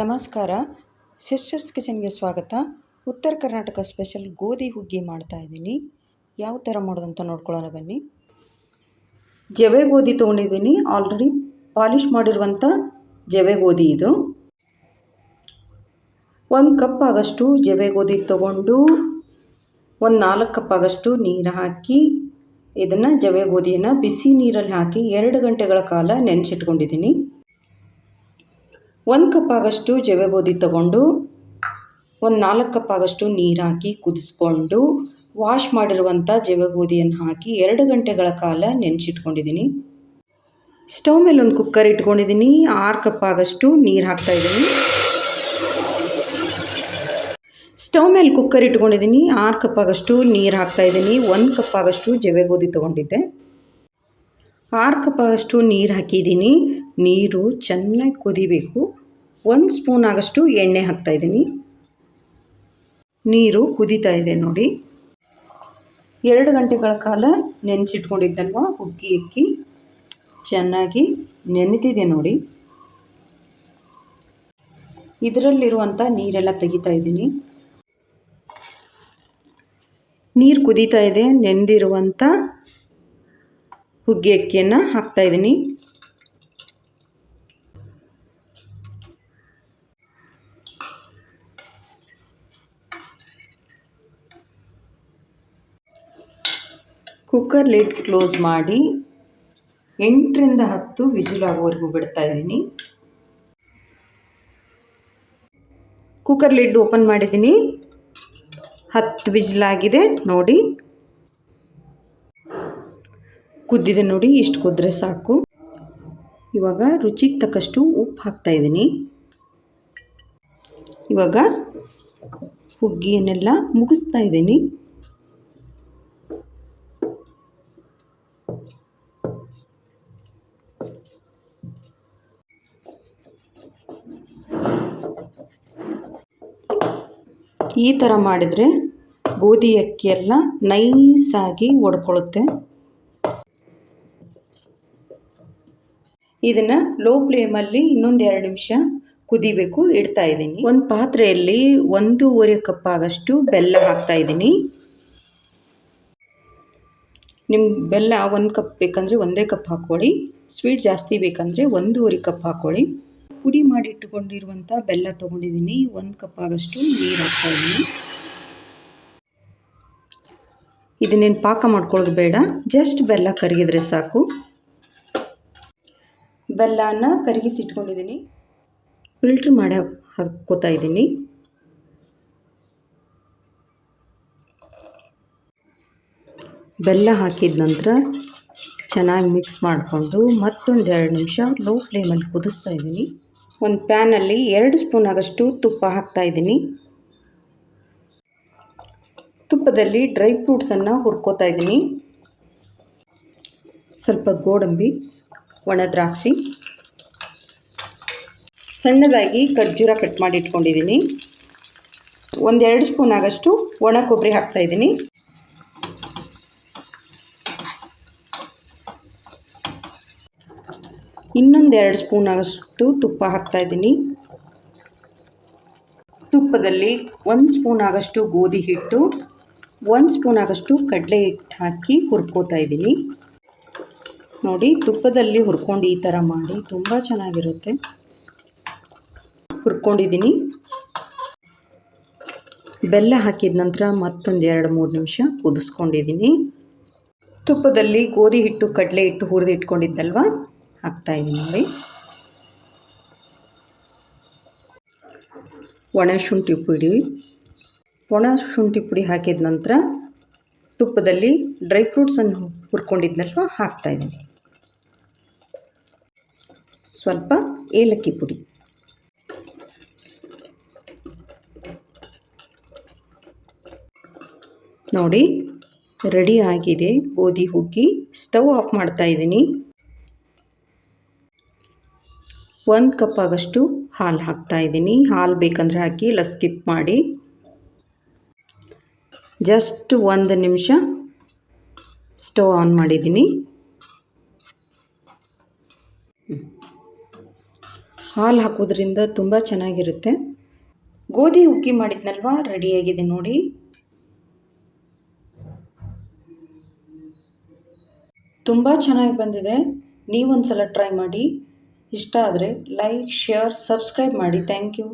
ನಮಸ್ಕಾರ. ಸಿಸ್ಟರ್ಸ್ ಕಿಚನ್ಗೆ ಸ್ವಾಗತ. ಉತ್ತರ ಕರ್ನಾಟಕ ಸ್ಪೆಷಲ್ ಗೋಧಿ ಹುಗ್ಗಿ ಮಾಡ್ತಾ ಇದ್ದೀನಿ. ಯಾವ ಥರ ಮಾಡೋದಂತ ನೋಡ್ಕೊಳ್ಳೋಣ ಬನ್ನಿ. ಜವೆ ಗೋಧಿ ತೊಗೊಂಡಿದ್ದೀನಿ. ಆಲ್ರೆಡಿ ಪಾಲಿಷ್ ಮಾಡಿರುವಂಥ ಜವೆ ಗೋಧಿ ಇದು. ಒಂದು ಕಪ್ ಆಗಷ್ಟು ಜವೆ ಗೋಧಿ ತೊಗೊಂಡು, ಒಂದು ನಾಲ್ಕು ಕಪ್ ಆಗಷ್ಟು ನೀರು ಹಾಕಿ, ಇದನ್ನು ಜವೆ ಗೋಧಿಯನ್ನು ಬಿಸಿ ನೀರಲ್ಲಿ ಹಾಕಿ ಎರಡು ಗಂಟೆಗಳ ಕಾಲ ನೆನೆಸಿಟ್ಕೊಂಡಿದ್ದೀನಿ. ಒಂದು ಕಪ್ ಆಗಷ್ಟು ಜವೆ ತಗೊಂಡು, ಒಂದು ನಾಲ್ಕು ಕಪ್ ಆಗಷ್ಟು ನೀರು ಹಾಕಿ ಕುದಿಸ್ಕೊಂಡು ವಾಶ್ ಮಾಡಿರುವಂಥ ಜವೆ ಗೋಧಿಯನ್ನು ಹಾಕಿ ಎರಡು ಗಂಟೆಗಳ ಕಾಲ ನೆನೆಸಿಟ್ಕೊಂಡಿದ್ದೀನಿ ಸ್ಟವ್ ಮೇಲೆ ಒಂದು ಕುಕ್ಕರ್ ಇಟ್ಕೊಂಡಿದ್ದೀನಿ ಆರು ಕಪ್ ಆಗಷ್ಟು ನೀರು ಹಾಕ್ತಾಯಿದ್ದೀನಿ ಸ್ಟವ್ ಮೇಲೆ ಕುಕ್ಕರ್ ಇಟ್ಕೊಂಡಿದ್ದೀನಿ ಆರು ಕಪ್ ಆಗಷ್ಟು ನೀರು ಹಾಕ್ತಾಯಿದ್ದೀನಿ ಒಂದು ಕಪ್ ಆಗಷ್ಟು ಜವೆ ತೊಗೊಂಡಿದ್ದೆ. ಆರು ಕಪ್ ಆಗಷ್ಟು ನೀರು ಹಾಕಿದ್ದೀನಿ ನೀರು ಚೆನ್ನಾಗಿ ಕುದಿಬೇಕು. ಒಂದು ಸ್ಪೂನ್ ಆಗಷ್ಟು ಎಣ್ಣೆ ಹಾಕ್ತಾಯಿದ್ದೀನಿ ನೀರು ಕುದೀತಾ ಇದೆ ನೋಡಿ. ಎರಡು ಗಂಟೆಗಳ ಕಾಲ ನೆನೆಸಿಟ್ಕೊಂಡಿದ್ದಲ್ವ? ಉಕ್ಕಿ ಅಕ್ಕಿ ಚೆನ್ನಾಗಿ ನೆನೆತಿದೆ ನೋಡಿ. ಇದರಲ್ಲಿರುವಂಥ ನೀರೆಲ್ಲ ತೆಗಿತಾ ಇದ್ದೀನಿ. ನೀರು ಕುದೀತಾ ಇದೆ. ನೆನೆದಿರುವಂಥ ಹುಗ್ಗಿ ಅಕ್ಕಿಯನ್ನು ಹಾಕ್ತಾಯಿದ್ದೀನಿ ಕುಕ್ಕರ್ ಲಿಡ್ ಕ್ಲೋಸ್ ಮಾಡಿ ಎಂಟರಿಂದ ಹತ್ತು ವಿಜಿಲ್ ಆಗೋವರೆಗೂ ಬಿಡ್ತಾ ಇದ್ದೀನಿ. ಕುಕ್ಕರ್ ಲಿಡ್ ಓಪನ್ ಮಾಡಿದ್ದೀನಿ. ಹತ್ತು ವಿಜಿಲ್ ಆಗಿದೆ ನೋಡಿ. ಕುದ್ದಿದೆ ನೋಡಿ, ಇಷ್ಟು ಕುದ್ರೆ ಸಾಕು. ಇವಾಗ ರುಚಿಗೆ ತಕ್ಕಷ್ಟು ಉಪ್ಪು ಹಾಕ್ತಾಯಿದ್ದೀನಿ ಇವಾಗ ಹುಗ್ಗಿಯನ್ನೆಲ್ಲ ಮುಗಿಸ್ತಾ ಇದ್ದೀನಿ. ಈ ಥರ ಮಾಡಿದರೆ ಗೋಧಿ ಅಕ್ಕಿ ಎಲ್ಲ ನೈಸಾಗಿ ಒಡ್ಕೊಳ್ಳುತ್ತೆ ಇದನ್ನು ಲೋ ಫ್ಲೇಮಲ್ಲಿ ಇನ್ನೊಂದು ಎರಡು ನಿಮಿಷ ಕುದಿಬೇಕು, ಇಡ್ತಾ ಇದ್ದೀನಿ. ಒಂದು ಪಾತ್ರೆಯಲ್ಲಿ ಒಂದೂವರೆ ಕಪ್ ಆಗಷ್ಟು ಬೆಲ್ಲ ಹಾಕ್ತಾ ಇದ್ದೀನಿ. ನಿಮ್ಮ ಬೆಲ್ಲ ಒಂದು ಕಪ್ ಬೇಕಂದರೆ ಒಂದೇ ಕಪ್ ಹಾಕ್ಕೊಳ್ಳಿ ಸ್ವೀಟ್ ಜಾಸ್ತಿ ಬೇಕಂದರೆ ಒಂದೂವರೆ ಕಪ್ ಹಾಕ್ಕೊಳ್ಳಿ. ಪುಡಿ ಮಾಡಿ ಇಟ್ಟುಕೊಂಡಿರುವಂಥ ಬೆಲ್ಲ ತೊಗೊಂಡಿದ್ದೀನಿ. ಒಂದು ಕಪ್ ಆಗಷ್ಟು ನೀರು ಹಾಕ್ತಾ ಇದ್ದೀನಿ. ಇದನ್ನೇನು ಪಾಕ ಮಾಡ್ಕೊಳ್ಳೋದು ಬೇಡ. ಜಸ್ಟ್ ಬೆಲ್ಲ ಕರಗಿದ್ರೆ ಸಾಕು. ಬೆಲ್ಲನ ಕರಗಿಸಿಟ್ಕೊಂಡಿದ್ದೀನಿ. ಫಿಲ್ಟ್ರ್ ಮಾಡಿ ಹಾಕ್ಕೋತಾ ಇದ್ದೀನಿ. ಬೆಲ್ಲ ಹಾಕಿದ ನಂತರ ಚೆನ್ನಾಗಿ ಮಿಕ್ಸ್ ಮಾಡಿಕೊಂಡು ಮತ್ತೊಂದು ಎರಡು ನಿಮಿಷ ಲೋ ಫ್ಲೇಮಲ್ಲಿ ಕುದಿಸ್ತಾ ಇದ್ದೀನಿ. ಒಂದು ಪ್ಯಾನಲ್ಲಿ ಎರಡು ಸ್ಪೂನ್ ಆಗಷ್ಟು ತುಪ್ಪ ಹಾಕ್ತಾ ಇದ್ದೀನಿ. ತುಪ್ಪದಲ್ಲಿ ಡ್ರೈ ಫ್ರೂಟ್ಸನ್ನು ಹುರ್ಕೋತಾ ಇದ್ದೀನಿ. ಸ್ವಲ್ಪ ಗೋಡಂಬಿ, ಒಣ ದ್ರಾಕ್ಷಿ, ಸಣ್ಣದಾಗಿ ಖರ್ಜೂರ ಕಟ್ ಮಾಡಿ ಇಟ್ಕೊಂಡಿದ್ದೀನಿ. ಒಂದೆರಡು ಸ್ಪೂನ್ ಆಗಷ್ಟು ಒಣ ಕೊಬ್ಬರಿ ಹಾಕ್ತಾಯಿದ್ದೀನಿ ಇನ್ನೊಂದು ಎರಡು ಸ್ಪೂನ್ ಆಗಷ್ಟು ತುಪ್ಪ ಹಾಕ್ತಾಯಿದ್ದೀನಿ ತುಪ್ಪದಲ್ಲಿ ಒಂದು ಸ್ಪೂನ್ ಆಗಷ್ಟು ಗೋಧಿ ಹಿಟ್ಟು, ಒಂದು ಸ್ಪೂನ್ ಆಗಷ್ಟು ಕಡಲೆ ಹಿಟ್ಟು ಹಾಕಿ ಹುರ್ಕೋತಾ ಇದ್ದೀನಿ. ನೋಡಿ, ತುಪ್ಪದಲ್ಲಿ ಹುರ್ಕೊಂಡು ಈ ಥರ ಮಾಡಿ ತುಂಬ ಚೆನ್ನಾಗಿರುತ್ತೆ. ಹುರ್ಕೊಂಡಿದ್ದೀನಿ. ಬೆಲ್ಲ ಹಾಕಿದ ನಂತರ ಮತ್ತೊಂದು ಎರಡು ಮೂರು ನಿಮಿಷ ಕುದಿಸ್ಕೊಂಡಿದ್ದೀನಿ. ತುಪ್ಪದಲ್ಲಿ ಗೋಧಿ ಹಿಟ್ಟು, ಕಡಲೆ ಹಿಟ್ಟು ಹುರಿದು ಇಟ್ಕೊಂಡಿದ್ದಲ್ವ ಹಾಕ್ತಾಯಿದ್ದೀನಿ ನೋಡಿ. ಒಣ ಶುಂಠಿ ಪುಡಿ ಒಣ ಶುಂಠಿ ಪುಡಿ ಹಾಕಿದ ನಂತರ ತುಪ್ಪದಲ್ಲಿ ಡ್ರೈ ಫ್ರೂಟ್ಸನ್ನು ಹುರ್ಕೊಂಡಿದ್ನಲ್ವ ಹಾಕ್ತಾಯಿದ್ದೀನಿ ಸ್ವಲ್ಪ ಏಲಕ್ಕಿ ಪುಡಿ. ನೋಡಿ, ರೆಡಿ ಆಗಿದೆ. ಗೋಧಿ ಹುಗ್ಗಿ, ಸ್ಟವ್ ಆಫ್ ಮಾಡ್ತಾ ಇದ್ದೀನಿ ಒಂದು ಕಪ್ ಆಗಷ್ಟು ಹಾಲು ಹಾಕ್ತಾ ಇದ್ದೀನಿ. ಹಾಲು ಬೇಕಂದರೆ ಹಾಕಿ, ಇಲ್ಲ ಸ್ಕಿಪ್ ಮಾಡಿ. ಜಸ್ಟ್ ಒಂದು ನಿಮಿಷ ಸ್ಟವ್ ಆನ್ ಮಾಡಿದ್ದೀನಿ. ಹಾಲು ಹಾಕೋದ್ರಿಂದ ತುಂಬ ಚೆನ್ನಾಗಿರುತ್ತೆ. ಗೋಧಿ ಉಕ್ಕಿ ಮಾಡಿದ್ನಲ್ವ? ರೆಡಿಯಾಗಿದೆ ನೋಡಿ. ತುಂಬ ಚೆನ್ನಾಗಿ ಬಂದಿದೆ. ನೀವೊಂದು ಸಲ ಟ್ರೈ ಮಾಡಿ. ಇಷ್ಟ ಆದರೆ ಲೈಕ್ ಶೇರ್ ಸಬ್ಸ್ಕ್ರೈಬ್ ಮಾಡಿ. Thank you